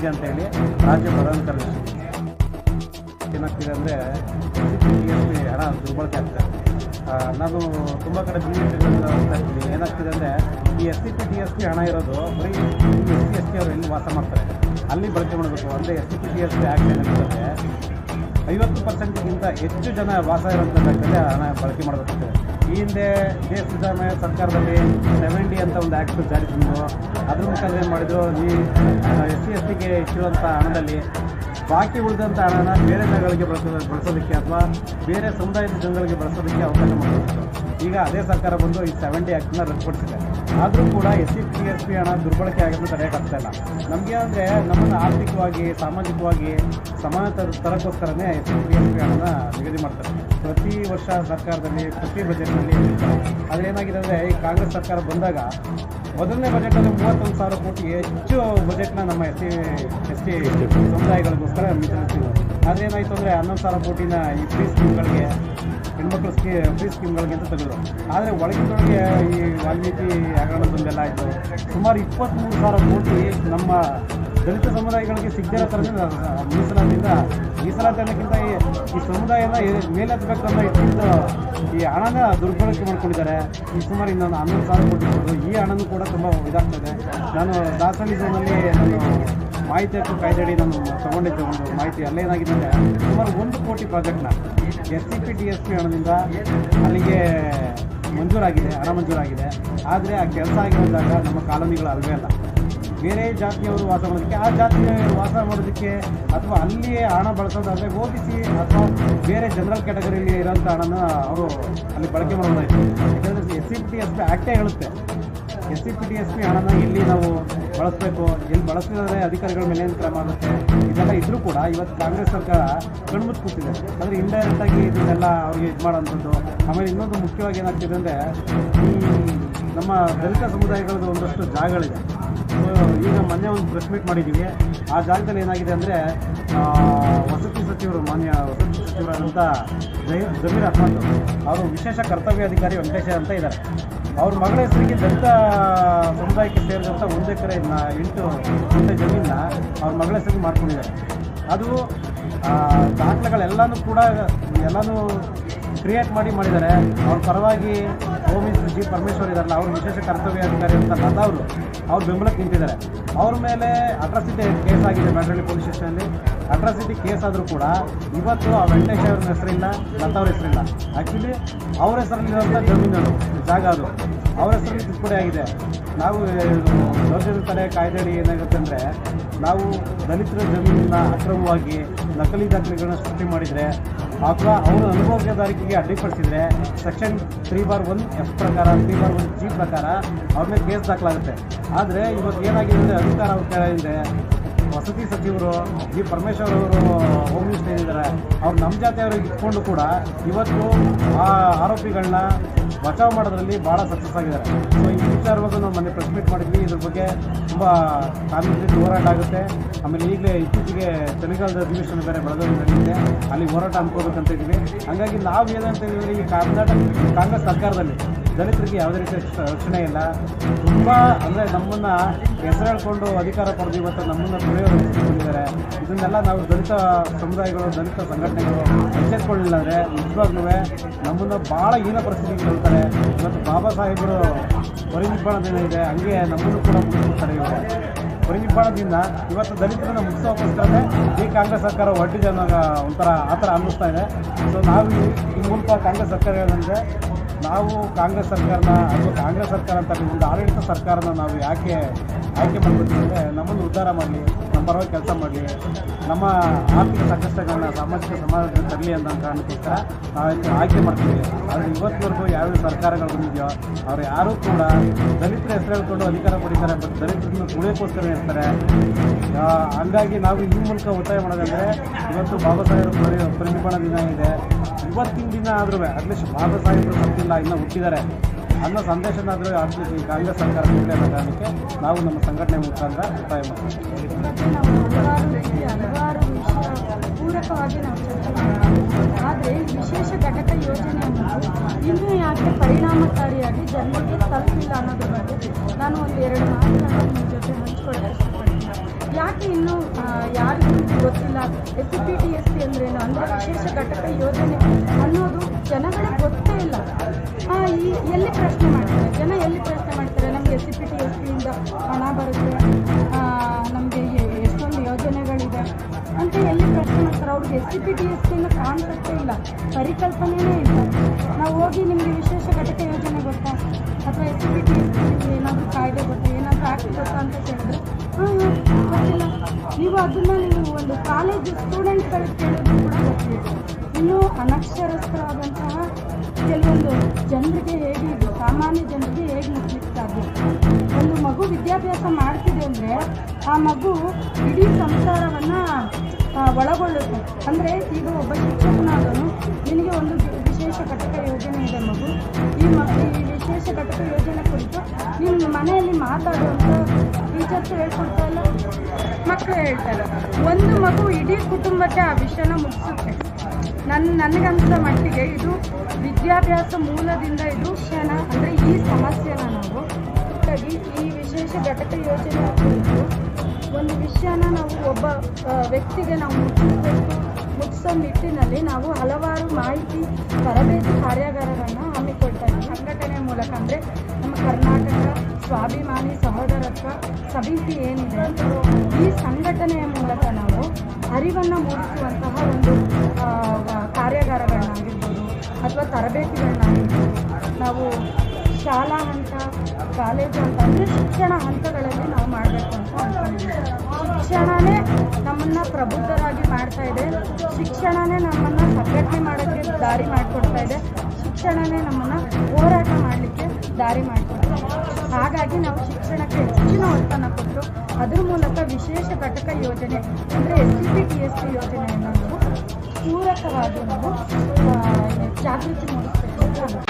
ನಿಜ ಅಂತ ಹೇಳಿ ರಾಜ್ಯ ಕಾರ್ಯದರ್ಶಿ ಏನಾಗ್ತಿದೆ ಅಂದರೆ ಟಿ ಎಸ್ ಹಣ ದುರ್ಬಳಕೆ ಆಗ್ತದೆ. ನಾನು ತುಂಬ ಕಡೆ ಬಿ ಹೋಗ್ತಾ ಇರ್ತೀನಿ ಏನಾಗ್ತಿದೆ ಅಂದರೆ ಈ S C P T S P ಹಣ ಇರೋದು ಬರೀ ಎಸ್ ಸಿ ಎಸ್ ಟಿ ಅವರು ಎಲ್ಲಿ ವಾಸ ಮಾಡ್ತಾರೆ? ಅಲ್ಲಿ ಬಳಕೆ ಮಾಡಬೇಕು. ಅಂದರೆ S C P T S P act ಏನಾಗ್ತದೆ ಐವತ್ತು ಪರ್ಸೆಂಟ್ಗಿಂತ ಹೆಚ್ಚು ಜನ ವಾಸ ಇರೋಂಥ ಜಾಗದಲ್ಲಿ ಹಣ ಬಳಕೆ ಮಾಡಬೇಕಾಗ್ತದೆ. ಈ ಹಿಂದೆ ಜೆ ಸಿದ್ದರಾಮಯ್ಯ ಸರ್ಕಾರದಲ್ಲಿ ಸೆವೆನ್ ಡಿ ಅಂತ ಒಂದು ಆ್ಯಕ್ಟ್ ಜಾರಿ ತಂದು ಅದ್ರ ಮುಖಾಂತರ ಏನು ಮಾಡಿದ್ರು. ಈ ಎಸ್ ಸಿ ಎಸ್ ಟಿಗೆ ಇಟ್ಟಿರುವಂಥ ಹಣದಲ್ಲಿ ಬಾಕಿ ಉಳಿದಂಥ ಹಣನ ಬೇರೆ ಜನಗಳಿಗೆ ಬಳಸೋ ಬಳಸೋದಕ್ಕೆ ಅಥವಾ ಬೇರೆ ಸಮುದಾಯದ ಜನಗಳಿಗೆ ಬಳಸೋದಕ್ಕೆ ಅವಕಾಶ ಮಾಡಿಕೊಡ್ತಾರೆ. ಈಗ ಅದೇ ಸರ್ಕಾರ ಬಂದು ಈ ಸೆವೆಂಟಿ ಆ್ಯಕ್ಟ್ನ ರದ್ದುಪಡಿಸಿದೆ. ಆದರೂ ಕೂಡ S C, P S P ಹಣ ದುರ್ಬಳಕೆ ಆಗೋದು ತಡೆಯೋಕ್ಕಾಗ್ತಾ ಇಲ್ಲ. ನಮಗೆ ಅಂದರೆ ನಮ್ಮನ್ನು ಆರ್ಥಿಕವಾಗಿ, ಸಾಮಾಜಿಕವಾಗಿ ಸಮಾನತೆ ತರಕ್ಕೋಸ್ಕರನೇ S C, P S P ಹಣನ ನಿಗದಿ ಮಾಡ್ತಾರೆ. ಪ್ರತಿ ವರ್ಷ ಸರ್ಕಾರದಲ್ಲಿ, ಪ್ರತಿ ಬಜೆಟ್ನಲ್ಲಿ. ಆದರೆ ಏನಾಗಿದೆ ಅಂದರೆ ಈ ಕಾಂಗ್ರೆಸ್ ಸರ್ಕಾರ ಬಂದಾಗ ಮೊದಲನೇ ಬಜೆಟಲ್ಲಿ ಮೂವತ್ತೊಂದು ಸಾವಿರ ಕೋಟಿ ಹೆಚ್ಚು ಬಜೆಟ್ನ ನಮ್ಮ ಎಸ್ ಸಿ, ಎಸ್ ಟಿ ಸಮುದಾಯಗಳಿಗೋಸ್ಕರ ಮೀಸಲಿಟ್ಟಿದ್ರು ಆದರೆ ಏನಾಯಿತು ಅಂದರೆ ಹನ್ನೊಂದು ಸಾವಿರ ಕೋಟಿನ ಈ ಫ್ರೀ ಸ್ಕೀಮ್ಗಳಿಗೆ ಹೆಣ್ಮಕ್ಳು ಸ್ಕೀ ಫ್ರೀ ಸ್ಕೀಮ್ಗಳಿಗೆ ಅಂತ ತೆಗೆದ್ರು ಆದರೆ ಒಳಗಿನೊಳಗೆ ಈ ವಾಲ್ಮೀಕಿ ಹಗರಣದೊಂದೆಲ್ಲ ಆಯಿತು. ಸುಮಾರು ಇಪ್ಪತ್ತ್ಮೂರು ಸಾವಿರ ಕೋಟಿ ನಮ್ಮ ದಲಿತ ಸಮುದಾಯಗಳಿಗೆ ಸಿಗದಿರೋ ಥರದಿಂದ ಮೀಸಲಾತಿಯಿಂದ ಮೀಸಲಾತಿ ಅನ್ನೋಕ್ಕಿಂತ ಈ ಸಮುದಾಯನ ಮೇಲೆತ್ತಬೇಕು ಅನ್ನೋ ಇಟ್ಟಿದ್ದು ಈ ಹಣನ ದುರ್ಬಳಕೆ ಮಾಡ್ಕೊಂಡಿದ್ದಾರೆ. ಈ ಸುಮಾರು ಇನ್ನೊಂದು ಹನ್ನೊಂದು ಸಾವಿರ ಕೋಟಿ ಕೊಡೋದು ಈ ಹಣನೂ ಕೂಡ ತುಂಬ ಇದಾಗ್ತದೆ. ನಾನು ದಾಸಹಳ್ಳಿ ನಾನು ಮಾಹಿತಿ ಹಕ್ಕು ಕಾಯ್ದೆಡಿ ನಾನು ತೊಗೊಂಡಿದ್ದೆ ಒಂದು ಮಾಹಿತಿ. ಅಲ್ಲೇನಾಗಿದೆ ಅಂದರೆ ಸುಮಾರು ಒಂದು ಕೋಟಿ ಪ್ರಾಜೆಕ್ಟ್ನ S C P T S P ಹಣದಿಂದ ಅಲ್ಲಿಗೆ ಮಂಜೂರಾಗಿದೆ, ಹಣ ಮಂಜೂರಾಗಿದೆ. ಆದರೆ ಆ ಕೆಲಸ ಆಗಿರೋದಾಗ ನಮ್ಮ ಕಾಲೋನಿಗಳು ಅಲ್ವೇ ಅಲ್ಲ. ಬೇರೆ ಜಾತಿಯವರು ವಾಸ ಮಾಡೋದಕ್ಕೆ ಆ ಜಾತಿ ವಾಸ ಮಾಡೋದಕ್ಕೆ ಅಥವಾ ಅಲ್ಲಿಯೇ ಹಣ ಬಳಸೋದಾದರೆ ಓದಿಸಿ ಅಥವಾ ಬೇರೆ ಜನರಲ್ ಕ್ಯಾಟಗರಿಯಲ್ಲಿ ಇರೋಂಥ ಹಣನ ಅವರು ಅಲ್ಲಿ ಬಳಕೆ ಮಾಡೋದಾಯಿತು ಯಾಕಂದರೆ S C P T S P ಆ್ಯಕ್ಟೇ ಹೇಳುತ್ತೆ. S C P T S P ಹಣನ ಇಲ್ಲಿ ನಾವು ಬಳಸಬೇಕು. ಎಲ್ಲಿ ಬಳಸಿದ್ರೆ ಅಧಿಕಾರಿಗಳ ಮೇಲೆ ಏನು ಕ್ರಮ ಆಗುತ್ತೆ? ಇದೆಲ್ಲ ಇದ್ರೂ ಕೂಡ ಇವತ್ತು ಕಾಂಗ್ರೆಸ್ ಸರ್ಕಾರ ಕಣ್ಮುಚ್ಚು ಕೂತಿದೆ ಅಂದರೆ ಇಂಡೈರೆಕ್ಟಾಗಿ ಇದನ್ನೆಲ್ಲ ಅವ್ರಿಗೆ ಇದು ಮಾಡೋಂಥದ್ದು ಆಮೇಲೆ ಇನ್ನೊಂದು ಮುಖ್ಯವಾಗಿ ಏನಾಗ್ತಿದೆ ಅಂದರೆ ನಮ್ಮ ದಲಿತ ಸಮುದಾಯಗಳದ್ದು ಒಂದಷ್ಟು ಜಾಗಗಳಿದೆ. ಈಗ ಮೊನ್ನೆ ಒಂದು ಪ್ರೆಸ್ ಮೀಟ್ ಮಾಡಿದ್ದೀವಿ. ಆ ಜಾಗದಲ್ಲಿ ಏನಾಗಿದೆ ಅಂದರೆ ವಸತಿ ಸಚಿವರು, ಮಾನ್ಯ ವಸತಿ ಸಚಿವರಾದಂಥ ಜಮೀರ್ ಅಹ್ಮದ್ ಅವರು ವಿಶೇಷ ಕರ್ತವ್ಯ ಅಧಿಕಾರಿ ವೆಂಕಟೇಶ ಅಂತ ಇದ್ದಾರೆ. ಅವ್ರ ಮಗಳ ಹೆಸರಿಗೆ ದಲಿತ ಸಮುದಾಯಕ್ಕೆ ಸೇರಿದಂಥ ಒಂದು ಎಕರೆ ಎಂಟು ಗುಂಟೆ ಜಮೀನನ್ನ ಅವ್ರ ಮಗಳ ಹೆಸರಿಗೆ ಮಾಡ್ಕೊಂಡಿದ್ದಾರೆ. ಅದು ದಾಖಲೆಗಳೆಲ್ಲನೂ ಕೂಡ ಎಲ್ಲನೂ ಕ್ರಿಯೇಟ್ ಮಾಡಿ ಮಾಡಿದ್ದಾರೆ. ಅವ್ರ ಪರವಾಗಿ ಹೋಮ್ ಮಿನಿಸ್ಟರ್ ಜಿ ಪರಮೇಶ್ವರ್ ಇದಾರಲ್ಲ ಅವ್ರ ವಿಶೇಷ ಕರ್ತವ್ಯ ಅಧಿಕಾರಿ ಅಂತ ಅವರು ಅವ್ರು ಬೆಂಬಲಕ್ಕೆ ನಿಂತಿದ್ದಾರೆ. ಅವ್ರ ಮೇಲೆ ಅಟ್ರಾಸಿಟಿ ಕೇಸ್ ಆಗಿದೆ ಬ್ಯಾಡ್ರಳ್ಳಿ ಪೊಲೀಸ್ ಸ್ಟೇಷನಲ್ಲಿ ಅಟ್ರಾಸಿಟಿ ಕೇಸ್ ಆದರೂ ಕೂಡ ಇವತ್ತು ಆ ವೆಂಕಟೇಶ್ ಅವ್ರ ಹೆಸರಿಲ್ಲ ಲತಾವ್ರ ಹೆಸರಿಲ್ಲ. ಆ್ಯಕ್ಚುಲಿ ಅವ್ರ ಹೆಸರಲ್ಲಿರುವಂಥ ಜಮೀನು ಜಾಗ ಅದು. ಅವ್ರ ಹೆಸರಲ್ಲಿ ತಿದ್ದುಪಡಿ ಆಗಿದೆ. ನಾವು ದೌರ್ಜನ್ಯ ತಡೆ ಕಾಯ್ದೆಯಡಿ ಏನಾಗುತ್ತೆ ಅಂದರೆ, ನಾವು ದಲಿತರ ಜಮೀನನ್ನ ಅಕ್ರಮವಾಗಿ ನಕಲಿ ದಾಖಲೆಗಳನ್ನ ಸೃಷ್ಟಿ ಮಾಡಿದರೆ, ಅಥವಾ ಅವರ ಅನುಭವದಾರಿಕೆಗೆ ಅಡ್ಡಿಪಡಿಸಿದರೆ section three bar one F ಪ್ರಕಾರ ತ್ರೀ ಬಾರ್ ಒನ್ ಜಿ ಪ್ರಕಾರ, ಅವ್ರ ಮೇಲೆ ಕೇಸ್ ದಾಖಲಾಗುತ್ತೆ. ಆದರೆ, ಇವತ್ತು ಏನಾಗಿದೆ ಅಂದರೆ, ಅಧಿಕಾರ ಅವ್ರ ಕೆಳಗಿದೆ ವಸತಿ ಸಚಿವರು ಈ ಪರಮೇಶ್ವರ್ ಅವರು ಹೋಮ್ ಮಿನಿಸ್ಟರ್ ಇದ್ದಾರೆ ಅವ್ರು ನಮ್ಮ ಜಾತಿಯವ್ರಿಗೆ ಇಟ್ಕೊಂಡು ಕೂಡ ಇವತ್ತು ಆ ಆರೋಪಿಗಳನ್ನ ಬಚಾವ್ ಮಾಡೋದ್ರಲ್ಲಿ ಭಾಳ ಸಕ್ಸಸ್ ಆಗಿದ್ದಾರೆ. ಸೊ ಈ ವಿಚಾರವಾಗ ನಾವು ಮೊನ್ನೆ ಪ್ರೆಸ್ ಮೀಟ್ ಮಾಡಿದ್ವಿ. ಇದ್ರ ಬಗ್ಗೆ ತುಂಬ ಕಾನೂನಿನಲ್ಲಿ ಹೋರಾಟ ಆಗುತ್ತೆ. ಆಮೇಲೆ ಈಗಲೇ ಇತ್ತೀಚೆಗೆ ಚಳಿಗಾಲದ ಅಧಿವೇಶನ ಬೇರೆ ಬೆಳಗಾವಿ ನಡೆಯುತ್ತೆ ಅಲ್ಲಿ ಹೋರಾಟ ಅನ್ಕೋಬೇಕಂತ ಇದ್ದೀವಿ. ಹಾಗಾಗಿ ನಾವು ಏನಂತ ಹೇಳಿದ್ರೆ ಈ ಕರ್ನಾಟಕ ಕಾಂಗ್ರೆಸ್ ಸರ್ಕಾರದಲ್ಲಿ ದಲಿತರಿಗೆ ಯಾವುದೇ ರಕ್ಷ- ರಕ್ಷಣೆ ಇಲ್ಲ. ತುಂಬ ಅಂದರೆ ನಮ್ಮನ್ನು ಹೆಸರು ಹೇಳ್ಕೊಂಡು ಅಧಿಕಾರ ಪಡೆದು ಇವತ್ತು ನಮ್ಮನ್ನು ತುಳಿಯೋರು ಬಂದಿದ್ದಾರೆ ಇದನ್ನೆಲ್ಲ ನಾವು ದಲಿತ ಸಮುದಾಯಗಳು, ದಲಿತ ಸಂಘಟನೆಗಳು ಎಚ್ಚೆತ್ಕೊಳ್ಳಿಲ್ಲ ಅಂದರೆ ನಿಜವಾಗ್ಲೂ ನಮ್ಮನ್ನು ಭಾಳ ಹೀನ ಪರಿಸ್ಥಿತಿಗೆ ತಳ್ತಾರೆ. ಇವತ್ತು ಬಾಬಾ ಸಾಹೇಬರು ಇದೆ. ಹಂಗೆ ನಮ್ಮನ್ನು ಕೂಡ ಮುಗಿಸ್ತಾರೆ ಇವರು. ಪರಿನಿಬ್ಬಾಣದಿಂದ ಇವತ್ತು ದಲಿತರನ್ನ ಮುಗಿಸೋಕ್ಕೋಸ್ಕರನೇ ಈ ಕಾಂಗ್ರೆಸ್ ಸರ್ಕಾರ ಹೊಟ್ಟಿದೆ ಅನ್ನೋ ಒಂಥರ ಆ ಥರ ಅನ್ನಿಸ್ತಾ ಇದೆ. ಸೊ ನಾವು ಈ- ಮೂಲಕ ಕಾಂಗ್ರೆಸ್ ಸರ್ಕಾರ ಹೇಳಂದ್ರೆ ನಾವು ಕಾಂಗ್ರೆಸ್ ಸರ್ಕಾರನ ಅಥವಾ ಕಾಂಗ್ರೆಸ್ ಸರ್ಕಾರ ಅಂತ ಒಂದು ಆಡಳಿತ ಸರ್ಕಾರನ ನಾವು ಯಾಕೆ ಆಯ್ಕೆ ಮಾಡಬೇಕು ಅಂದರೆ ನಮ್ಮನ್ನು ಉದ್ಧಾರ ಮಾಡಲಿ. ಪರವಾಗಿ ಕೆಲಸ ಮಾಡಲಿ. ನಮ್ಮ ಆರ್ಥಿಕ ಸಂಕಷ್ಟಗಳನ್ನ ಸಾಮಾಜಿಕ ಸಮಾಜದಲ್ಲಿ ತರಲಿ ಅನ್ನೋ ಕಾರಣಕ್ಕೋಸ್ಕರ ನಾವು ಇದನ್ನ ಆಯ್ಕೆ ಮಾಡ್ತೀವಿ. ಆದರೆ ಇವತ್ತಿವರೆಗೂ ಯಾವ್ಯಾವ ಸರ್ಕಾರಗಳು ಬಂದಿದೆಯೋ, ಅವ್ರು ಯಾರೂ ಕೂಡ ದಲಿತರ ಹೆಸರು ಹೇಳ್ಕೊಂಡು ಅಧಿಕಾರ ಪಡಿತಾರೆ ಬಟ್ ದಲಿತರನ್ನು ತುಳಿಯೋಕ್ಕೋಸ್ಕರ ಇರ್ತಾರೆ ಹಂಗಾಗಿ ನಾವು ಈ ಮೂಲಕ ಒತ್ತಾಯ ಮಾಡೋದಂದರೆ, ಇವತ್ತು ಬಾಬಾ ಸಾಹೇಬ್ ಪರಿ ಪರಿನಿರ್ಮಾಣ ದಿನ ಇದೆ. ಇವತ್ತಿನ ದಿನ ಆದ್ರೂ ಅಟ್ಲೀಸ್ಟ್ ಬಾಬಾ ಸಾಹೇಬರು ಬರ್ತಿಲ್ಲ, ಇನ್ನೂ ಹುಟ್ಟಿದ್ದಾರೆ. ಅನ್ನೋ ಸಂದೇಶನಾದರೂ ಅಟ್ಲೀಸ್ಟ್ ಈ ಕಾಂಗ್ರೆಸ್ ಸರ್ಕಾರ ಕಾರಣಕ್ಕೆ ನಾವು ನಮ್ಮ ಸಂಘಟನೆ ಮುಖಾಂತರ ಒತ್ತಾಯ ಮಾಡ್ತೀವಿ. ಹಲವಾರು ಪೂರಕವಾಗಿ ನಾವು ಆದರೆ ವಿಶೇಷ ಘಟಕ ಯೋಜನೆಯನ್ನು ಇನ್ನೂ ಯಾಕೆ ಪರಿಣಾಮಕಾರಿಯಾಗಿ ಜನರಿಗೆ ತಲುಪಿಲ್ಲ ಅನ್ನೋದ್ರ ಬಗ್ಗೆ ನಾನು ಒಂದು ಎರಡು ಮಾತುಗಳನ್ನು ನಿಮ್ಮ ಜೊತೆ ಹಂಚ್ಕೊಳ್ಳೋಕೆ ಯಾಕೆ ಇನ್ನೂ ಯಾರಿಗೂ ಗೊತ್ತಿಲ್ಲ. S P T S T ಅಂದ್ರೇನು? ಅಂದರೆ ವಿಶೇಷ ಘಟಕ ಯೋಜನೆ ಅನ್ನೋದು ಜನಗಳಿಗೆ ಗೊತ್ತೇ ಎಲ್ಲಿ ಪ್ರಶ್ನೆ ಮಾಡ್ತಾರೆ? ಜನ ಎಲ್ಲಿ ಪ್ರಶ್ನೆ ಮಾಡ್ತಾರೆ? ನಮಗೆ ಎಸ್ ಪಿ ಟಿ ಎಸ್ ಪಿಯಿಂದ ಹಣ ಬರುತ್ತೆ. ನಮಗೆ ಎಷ್ಟೊಂದು ಯೋಜನೆಗಳಿದೆ. ಅಂತ ಎಲ್ಲಿ ಪ್ರಶ್ನೆ ಮಾಡ್ತಾರೆ? ಅವ್ರಿಗೆ S C P T S ಪಿಯಿಂದ ಇಲ್ಲ. ಪರಿಕಲ್ಪನೆಯೇ ಇಲ್ಲ. ನಾವು ಹೋಗಿ ನಿಮಗೆ ವಿಶೇಷ ಘಟಕ ಯೋಜನೆ ಗೊತ್ತಾ? ಅಥವಾ S C P T S P ಏನಾದರೂ ಕಾಯ್ದೆ ಗೊತ್ತಾ? ಏನಾದರೂ ಆ್ಯಕ್ಟ್ ಗೊತ್ತಾ ಅಂತ ಕೇಳಿದ್ರೆ ಗೊತ್ತಿಲ್ಲ. ನೀವು ಅದನ್ನು ನೀವು ಒಂದು ಕಾಲೇಜ್ ಸ್ಟೂಡೆಂಟ್ಗಳಿಗೆ ಕೇಳಿದ್ರು ಕೂಡ ಗೊತ್ತಿಲ್ಲ. ಇನ್ನೂ ಅನಕ್ಷರಸ್ಥರಾದಂತಹ ಜನರಿಗೆ ಹೇಗೆ ಇದು? ಸಾಮಾನ್ಯ ಜನರಿಗೆ ಹೇಗೆ ಮುಟ್ಲಿಕ್ಕೆ ಸಾಧ್ಯ ಒಂದು ಮಗು ವಿದ್ಯಾಭ್ಯಾಸ ಮಾಡ್ತಿದೆ ಅಂದರೆ ಆ ಮಗು ಇಡೀ ಸಂಸಾರವನ್ನು ಒಳಗೊಳ್ಳುತ್ತೆ. ಅಂದರೆ ಈಗ ಒಬ್ಬ ಶಿಕ್ಷಕನಾದನು ನಿನಗೆ ಒಂದು ವಿಶೇಷ ಘಟಕ ಯೋಜನೆ ಇದೆ ಮಗು. ಈ ಮಗು ಈ ವಿಶೇಷ ಘಟಕ ಯೋಜನೆ ಕುರಿತು ನಿಮ್ಮ ಮನೆಯಲ್ಲಿ ಮಾತಾಡುವಂಥ ಟೀಚರ್ಸ್ ಹೇಳ್ಕೊಡ್ತಾ ಇಲ್ಲ? ಮಕ್ಕಳು ಹೇಳ್ತಾರೆ ಒಂದು ಮಗು ಇಡೀ ಕುಟುಂಬಕ್ಕೆ ಆ ವಿಷಯನ ಮುಗಿಸುತ್ತೆ. ನನ್ನ ನನಗನ್ಸಿದ ಮಟ್ಟಿಗೆ ಇದು ವಿದ್ಯಾಭ್ಯಾಸ ಮೂಲದಿಂದ ಇದು ಕ್ಷಣ, ಅಂದರೆ ಈ ಸಮಸ್ಯೆನ ನಾವು ಹಾಗಾಗಿ ಈ ವಿಶೇಷ ಘಟಕ ಯೋಜನೆ ಕುರಿತು ಒಂದು ವಿಷಯನ ನಾವು ಒಬ್ಬ ವ್ಯಕ್ತಿಗೆ ನಾವು ಮುಟ್ಟಿಸಬೇಕು. ಮುಟ್ಟಿಸೋ ನಿಟ್ಟಿನಲ್ಲಿ ನಾವು ಹಲವಾರು ಮಾಹಿತಿ, ತರಬೇತಿ ಕಾರ್ಯಾಗಾರಗಳನ್ನು ಹಮ್ಮಿಕೊಳ್ತಾ ಇದ್ದೀವಿ. ಮೂಲಕ ಅಂದರೆ ನಮ್ಮ ಕರ್ನಾಟಕ ಸ್ವಾಭಿಮಾನಿ ಸಹೋದರತ್ವ ಸಮಿತಿ ಏನಿದೆ, ಈ ಸಂಘಟನೆಯ ಮೂಲಕ ನಾವು ಅರಿವನ್ನು ಮೂಡಿಸುವಂತಹ ಅಥವಾ ತರಬೇತಿಗಳನ್ನ ನಾವು ಶಾಲಾ ಹಂತ, ಕಾಲೇಜು ಹಂತ ಅಂದರೆ ಶಿಕ್ಷಣ ಹಂತಗಳಲ್ಲಿ ನಾವು ಮಾಡಬೇಕು ಅಂತ ಶಿಕ್ಷಣನೇ ನಮ್ಮನ್ನು ಪ್ರಬುದ್ಧರಾಗಿ ಮಾಡ್ತಾ ಇದೆ. ಶಿಕ್ಷಣನೇ ನಮ್ಮನ್ನು ಸಂಘಟನೆ ಮಾಡೋಕ್ಕೆ ದಾರಿ ಮಾಡಿಕೊಡ್ತಾ ಇದೆ. ಶಿಕ್ಷಣನೇ ನಮ್ಮನ್ನು ಹೋರಾಟ ಮಾಡಲಿಕ್ಕೆ ದಾರಿ ಮಾಡಿಕೊಡ್ತಾ ಇದೆ. ಹಾಗಾಗಿ ನಾವು ಶಿಕ್ಷಣಕ್ಕೆ ಹೆಚ್ಚಿನ ಒತ್ತನ್ನು ಕೊಟ್ಟು ಅದರ ಮೂಲಕ ವಿಶೇಷ ಘಟಕ ಯೋಜನೆ ಅಂದರೆ S C P T S T ಯೋಜನೆಯನ್ನು ನಾವು ಪೂರಕವಾಗಿ ನಾವು ಆ, ಜಾಗೃತಿ ಮೂಡಿಸಬೇಕು ಅಂತ ಅನ್ಕೊಂಡಿದ್ದೀವಿ.